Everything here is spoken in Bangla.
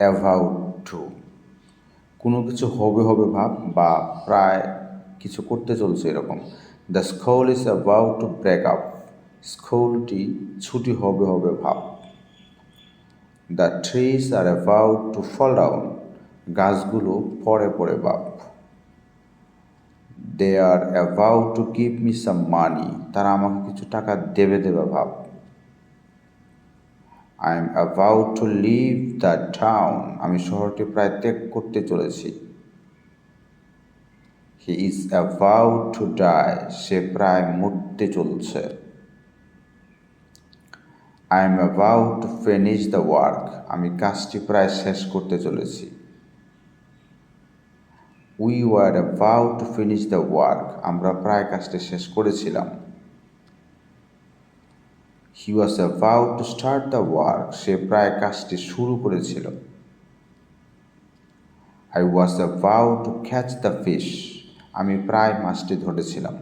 About two. কোনো কিছু হবে হবে ভাব বা প্রায় কিছু করতে চলছে এরকম। The school is about to break up স্কুলটি ছুটি হবে হবে ভাব। The trees are about to fall down গাছগুলো পরে পরে ভাব। They are about to give me some money তারা আমাকে কিছু টাকা দেবে দেবে ভাব। I am about to leave the town আমি শহরটি প্রায় ত্যাগ করতে চলেছি। He is about to die সে প্রায় মরতে চলছে। I am about to finish the work আমি কাজটি প্রায় শেষ করতে চলেছি। We were about to finish the work আমরা প্রায় কাজটি শেষ করেছিলাম। He was about to start the work সে প্রায় কাজটি শুরু করেছিল। I was about to catch the fish আমি প্রায় মাছটি ধরেছিলাম।